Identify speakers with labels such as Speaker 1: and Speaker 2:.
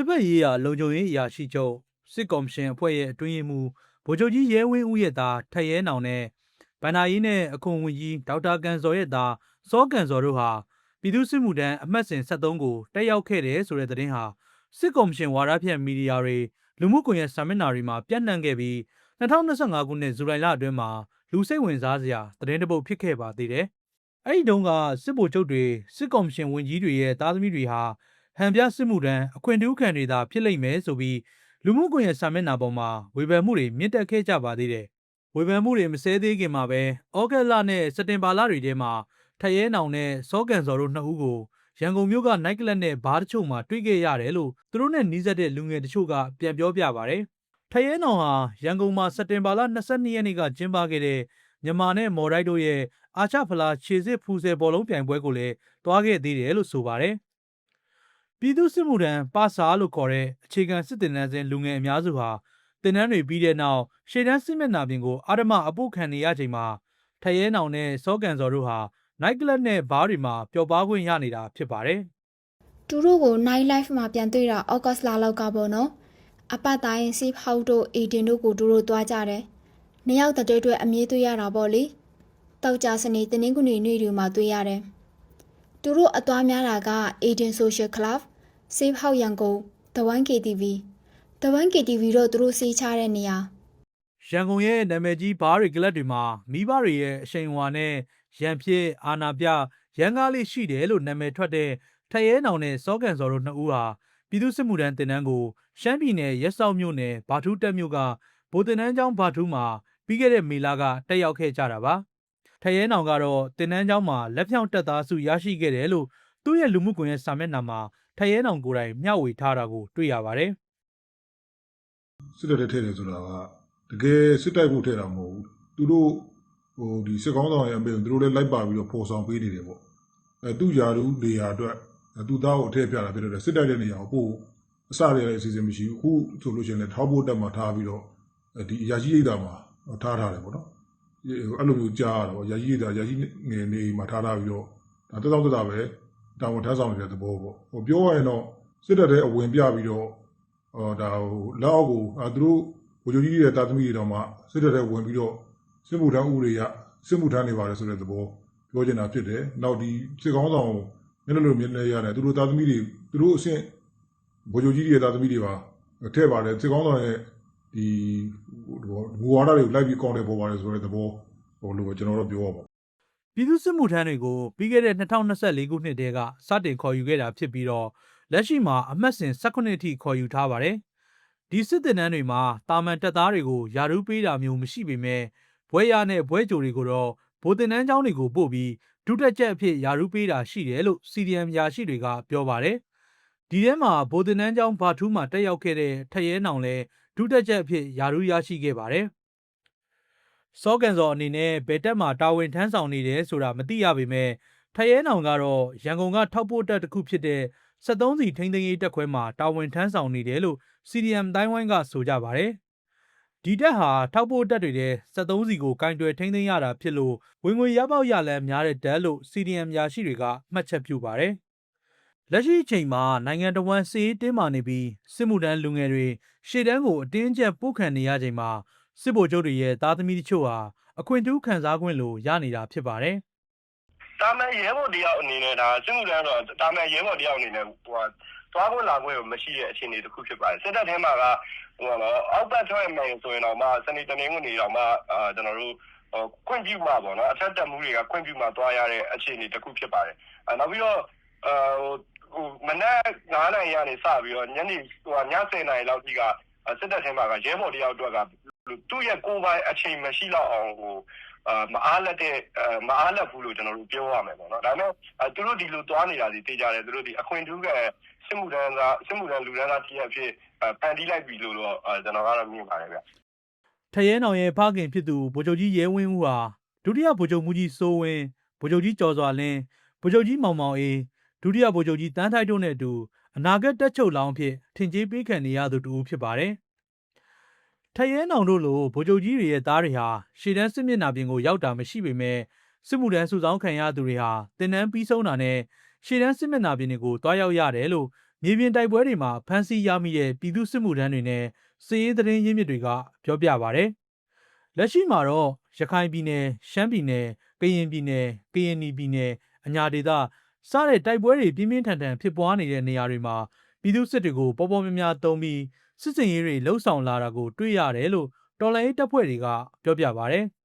Speaker 1: စစ်ဘက်ရေးရာလုံခြုံရေးအရာရှိချုပ်စစ်ကော်မရှင်အဖွဲ့ရဲ့အတွင်းရေးမှူးဗိုလ်ချုပ်ကြီးရဲဝင်းဦးရဲ့သားထက်ရဲနောင်နဲ့ဗန္ဒာယီနဲ့အခွန်ဝင်ကြီးဒေါက်တာကန်စော်ရဲ့သားစောကန်စော်တို့ဟာပြည်သူ့စစ်မှုထမ်းအမှတ်စဉ်73ကိုတက်ရောက်ခဲ့တယ်ဆိုတဲ့သတင်းဟာစစ်ကော်မရှင်ဝါဒဖြန့်မီဒီယာတွေလူမှုကွန်ရက်စာမျက်နှာတွေမှာပြန့်နှံ့ခဲ့ပြီး2025ခုနှစ်ဇူလိုင်လအတွင်းမှာလူစိတ်ဝင်စားစရာသတင်းတစ်ပုဒ်ဖြစ်ခဲ့ပါသေးတယ်။အဲ့ဒီတုန်းကစစ်ဗိုလ်ချုပ်တွေစစ်ကော်မရှင်ဝင်ကြီးတွေရဲ့သားသမီးတွေဟာ ဟန်ပြစစ်မှုထမ်းအခွင့်အရေးခံတွေသာဖြစ်လိမ့်မယ်ဆိုပြီးလူမှုကွန်ရက်စာမျက်နှာပေါ်မှာဝေဖန်မှုတွေမြင့်တက်ခဲ့ကြပါသေးတယ်။ဝေဖန်မှုတွေမစဲသေးခင်မှာပဲဩဂတ်လနဲ့စက်တင်ဘာလတွေထဲမှာထရဲနောင်နဲ့စောကန်စော်တို့နှစ်ဦးကိုရန်ကုန်မြို့ကနိုက်ကလပ်နဲ့ဘားတချို့မှာတွေ့ခဲ့ရတယ်လို့သူတို့နဲ့နှီးစပ်တဲ့လူငယ်တချို့ကပြန်ပြောပြပါဗျ။ထရဲနောင်ဟာရန်ကုန်မှာစက်တင်ဘာလ22ရက်နေ့ကကျင်းပခဲ့တဲ့မြန်မာနဲ့မော်ရိုက်တို့ရဲ့အာချဖလားခြေစစ်ဖူးဆယ်ဘောလုံးပြိုင်ပွဲကိုလည်းတွားခဲ့သေးတယ်လို့ဆိုပါတယ်။ ပြည်သူစစ်မှုထမ်းပါစာလို့ခေါ်တဲ့အခြေခံစစ်တင်နန်းစဉ်လူငယ်အများစုဟာတင်နန်းတွေပြီးတဲ့နောက်ရှေ့တန်းစစ်မျက်နှာပြင်ကိုအာဓမအပုတ်ခံနေရချိန်မှာထရဲနောင်နဲ့စောကန်စော်တို့ဟာနိုက်ကလပ်နဲ့ဘားတွေမှာပျော်ပါခွင့်ရနေတာဖြစ်ပါတယ်။
Speaker 2: သူတို့ကို night life မှာပြန်တွေ့တာဩဂတ်စ်လလောက်ကပေါ့နော်အပတ်တိုင်းစီဖောက်တို့အေဒင်တို့ကိုသူတို့သွားကြတယ်နှစ်ယောက်တည်းတွေ့အမြဲတွေ့ရတာပေါ့လေတောက်ကြစနေတင်းင်းကုနေနေ့တွေမှာတွေ့ရတယ်သူတို့အသွားများတာက Aiden Social Club Safe House ရန်ကုန် The 1KTV The 1KTV တော့သူတို့စီးချတဲ့နေရာ
Speaker 1: ရန်ကုန်ရဲ့နာမည်ကြီးဘားတွေကလပ်တွေမှာမိဘတွေရဲ့အရှိန်အဝါနဲ့ရန်ဖြစ်အာနာပြရန်ကားလေးရှိတယ်လို့နာမည်ထွက်တဲ့ထရဲနောင်နဲ့စောကန်စော်တို့နှစ်ဦးဟာပြည်သူ့စစ်မှုထမ်းတင်နန်းကိုရှမ်းပြည်နယ်ရက်စောက်မြို့နယ်ဘာထူးတက်မြို့ကဗိုလ်တင်နန်းကျောင်းဘာထူးမှာပြီးခဲ့တဲ့မေလကတက်ရောက်ခဲ့ကြတာပါထရဲနောင်ကတော့တင်နန်းကျောင်းမှာလက်ဖြောင့်တက်သားစုရရှိခဲ့တယ်လို့သူ့ရဲ့လူမှုကွန်ရက်စာမျက်နှာမှာ ထရဲနောင်ကိုယ်တိုင်မျှဝေထားတာကိုတွေ့ရပါတယ်
Speaker 3: စစ်တပ်ထဲထည့်တယ်ဆိုတာကတကယ်စစ်တိုက်ဖို့ထည့်တာမဟုတ်ဘူးသူတို့ဟိုဒီစစ်ကောင်းဆောင်ရဲ့အမေသူတို့လည်းလိုက်ပါပြီးတော့ပေါ်ဆောင်ပေးနေတယ်ပေါ့အဲသူ့ယာတူနေရာအတွက်သူ့သားကိုအထည့်ပြတာဖြစ်တယ်စစ်တိုက်တဲ့နေရာကိုပို့အစရတဲ့အစီအစဉ်မရှိဘူးအခုဆိုလို့ရှိရင်လည်းထောက်ဖို့တက်မှာထားပြီးတော့ဒီအရာရှိရိတ်တာမှာထားထားတယ်ပေါ့နော်အဲ့လိုမျိုးကြားရတော့ရာကြီးရိတ်တာရာကြီးငယ်နေမှာထားထားပြီးတော့ဒါတက်တော့တက်တာပဲ တာဝန်ထမ်းဆောင်နေတဲ့သဘောပေါ့ဟိုပြောရရင်တော့စစ်တပ်တဲ့အဝင်ပြပြီးတော့ဟောဒါဟိုလက်အောက်ကိုအဲသူတို့ဗိုလ်ချုပ်ကြီးရဲ့တာသမီတွေတော့မှစစ်တပ်ထဲဝင်ပြီးတော့စစ်မှုထမ်းဥပဒေရစစ်မှုထမ်းနေပါတယ်ဆိုတဲ့သဘောပြောချင်တာဖြစ်တယ်။နောက်ဒီစစ်ကောင်းဆောင်မျက်နှာလိုမျက်နှာရတယ်သူတို့တာသမီတွေသူတို့အဆင့်ဗိုလ်ချုပ်ကြီးရဲ့တာသမီတွေပါထည့်ပါတယ်စစ်ကောင်းဆောင်ရဲ့ဒီမူဝါဒတွေကိုလိုက်ပြီးကောင်းတယ်ပေါ်ပါတယ်ဆိုတဲ့သဘောဟိုလိုပဲကျွန်တော်တို့ပြောရပါ
Speaker 1: ပြည်သူ့စစ်မှုထမ်းတွေကိုပြီးခဲ့တဲ့2024ခုနှစ်တည်းကစတင်ခေါ်ယူခဲ့တာဖြစ်ပြီးတော့လက်ရှိမှာအမှတ်စဉ်18အထိခေါ်ယူထားပါတယ်။ဒီစစ်တပ်နှန်းတွေမှာတာမန်တပ်သားတွေကိုယာရုပေးတာမျိုးမရှိပေမဲ့ဘွဲရနဲ့ဘွဲကြိုတွေကိုတော့ဗိုလ်တင်နှန်းကျောင်းတွေကိုပို့ပြီးဒုတက်ချက်အဖြစ်ယာရုပေးတာရှိတယ်လို့ CDM ရာရှိတွေကပြောပါတယ်။ဒီထဲမှာဗိုလ်တင်နှန်းကျောင်းဘာထူးမှာတက်ရောက်ခဲ့တဲ့ထရဲနောင်လည်းဒုတက်ချက်အဖြစ်ယာရုရရှိခဲ့ပါတယ်။ စောကန်စော်အနေနဲ့ဘယ်တက်မှာတာဝန်ထမ်းဆောင်နေတယ်ဆိုတာမသိရပေမဲ့ထရဲနောင်ကတော့ရန်ကုန်ကထောက်ပို့တက်တစ်ခုဖြစ်တဲ့73စီထိန်းသိမ်းရေးတက်ခွဲမှာတာဝန်ထမ်းဆောင်နေတယ်လို့ CDM တိုင်းဝိုင်းကဆိုကြပါတယ်။ဒီတက်ဟာထောက်ပို့တက်တွေတဲ့73စီကိုကင်တွယ်ထိန်းသိမ်းရတာဖြစ်လို့ဝင်ငွေရပေါက်ရလန်းများတဲ့တက်လို့ CDM ရာရှိတွေကမှတ်ချက်ပြုပါတယ်။လက်ရှိအချိန်မှာနိုင်ငံတော်ဝန်စီးတင်းမာနေပြီးစစ်မှုထမ်းလူငယ်တွေရှေ့တန်းကိုအတင်းကျပ်ပို့ခံနေရချိန်မှာ စစ်ဗိုလ်ချုပ်တွေရဲ့သားသမီးတချို့ဟာအခွင့်အထူးခံစား권လို့ရနေတာဖြစ်ပါတယ်
Speaker 4: တာမန်ရဲဘော်တယောက်အနေနဲ့ဒါစစ်မှုထမ်းတော့တာမန်ရဲဘော်တယောက်အနေနဲ့ဟိုကသွားခွင့်လာခွင့်ကိုမရှိတဲ့အခြေအနေတစ်ခုဖြစ်ပါတယ်စစ်တပ်ထဲမှာကဟိုကတော့အောက်ဘက်ထွက်မှန်ဆိုရင်တော့မှစနေတနင်္ဂနွေနေ့တော့မှအာကျွန်တော်တို့ဟိုခွင့်ပြုမှာပေါ့နော်အထက်တက်မှုတွေကခွင့်ပြုမှာသွားရတဲ့အခြေအနေတစ်ခုဖြစ်ပါတယ်အဲနောက်ပြီးတော့အာဟိုမနက်9နာရီကနေစပြီးတော့ညနေဟိုည10နာရီလောက်ကြီးကစစ်တပ်ထဲမှာကရဲဘော်တယောက်အတွက်က သူ့ရဲ့ကိုယ်ပိုင်အချိန်မရှိတော့အောင်ဟိုအာမအားလက်တဲ့အာမအားလက်ဘူးလို့ကျွန်တော်တို့ပြောရမယ်ပေါ့နော်ဒါပေမဲ့သူတို့ဒီလိုသွားနေတာဒီသိကြတယ်သူတို့ဒီအခွင့်ထူးကစစ်မှုထမ်းကစစ်မှုထမ်းလူထမ်းသားတည်းအဖြစ်ဖန်တီးလိုက်ပြီလို့တော့ကျွန်တော်ကတော့မြင်ပါတယ်ဗျ။
Speaker 1: ထရဲနောင်ရဲ့ဖခင်ဖြစ်သူဗိုလ်ချုပ်ကြီးရဲဝင်းဦးဟာဒုတိယဗိုလ်ချုပ်မှုကြီးစိုးဝင်းဗိုလ်ချုပ်ကြီးကျော်စွာလင်းဗိုလ်ချုပ်ကြီးမောင်မောင်အေးဒုတိယဗိုလ်ချုပ်ကြီးတန်းထိုက်တို့နဲ့အတူအနာဂတ်တက်ချုပ်လောင်းအဖြစ်ထင်ကြေးပေးခံနေရသူတူဖြစ်ပါတယ်။ ထရဲနောင်တို့လိုဗိုလ်ချုပ်ကြီးတွေရဲ့သားတွေဟာရှေ့တန်းစစ်မျက်နှာပြင်ကိုရောက်တာမရှိပေမဲ့စစ်မှုထမ်းစုဆောင်းခံရသူတွေဟာတင်နန်းပြီးဆုံးတာနဲ့ရှေ့တန်းစစ်မျက်နှာပြင်တွေကိုတွားရောက်ရတယ်လို့မြေပြင်တိုက်ပွဲတွေမှာဖမ်းဆီးရမိတဲ့ပြည်သူစစ်မှုထမ်းတွေနဲ့စစ်ရေးသတင်းရင်းမြစ်တွေကပြောပြပါဗျ။လက်ရှိမှာတော့ရခိုင်ပြည်နယ်၊ရှမ်းပြည်နယ်၊ကရင်ပြည်နယ်၊ကရင်နီပြည်နယ်အညာဒေသစတဲ့တိုက်ပွဲတွေပြင်းပြင်းထန်ထန်ဖြစ်ပွားနေတဲ့နေရာတွေမှာပြည်သူစစ်တွေကိုပေါ်ပေါ်များများတုံးပြီး စစ်စင်ရေးတွေလှုပ်ဆောင်လာတာကိုတွေ့ရတယ်လို့တော်လိုင်းတပ်ဖွဲ့တွေကပြောပြပါဗျ။